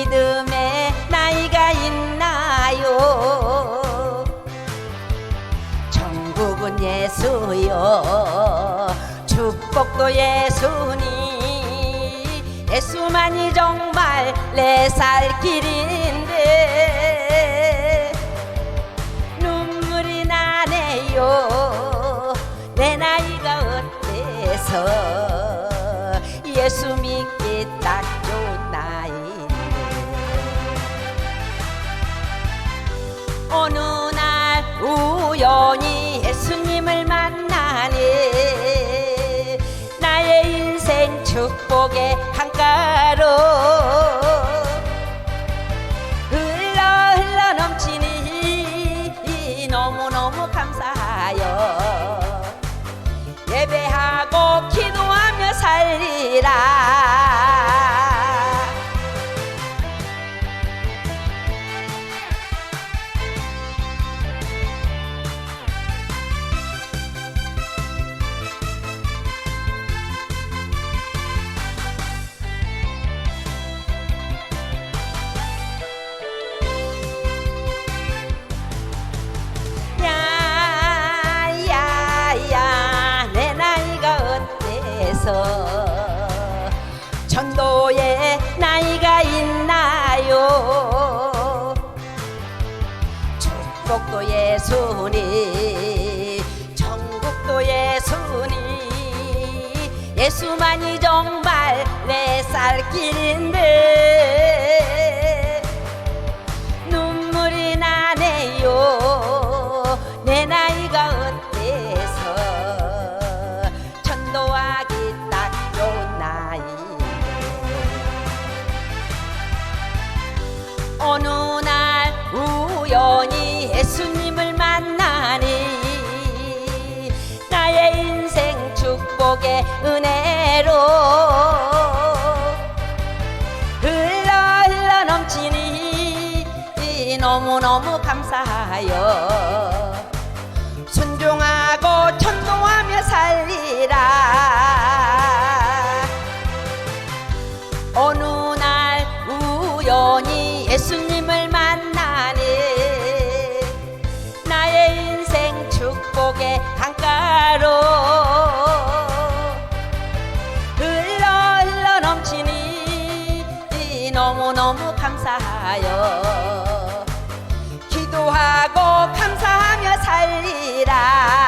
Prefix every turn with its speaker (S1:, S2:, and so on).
S1: 믿음에 나이가 있나요? 천국은 예수요 축복도 예수니. 예수만이 정말 내 살 길인데 눈물이 나네요. 내 나이가 어때서? 예수 믿기 딱 어느 날 우연히 예수님을 만나니 나의 인생 축복의 강가로 흘러 흘러 넘치니 너무너무 감사하여 예배하고 기도하며 살리라 전도에 나이가 있나요? 축복도 예수니 천국도 예수니. 예수만이 정말 내 살 길인데 어느 날 우연히 예수님을 만나니 나의 인생 축복의 은혜로 흘러 흘러 넘치니 너무너무 감사하여 너무너무 감사하여. 기도하고 감사하며 살리라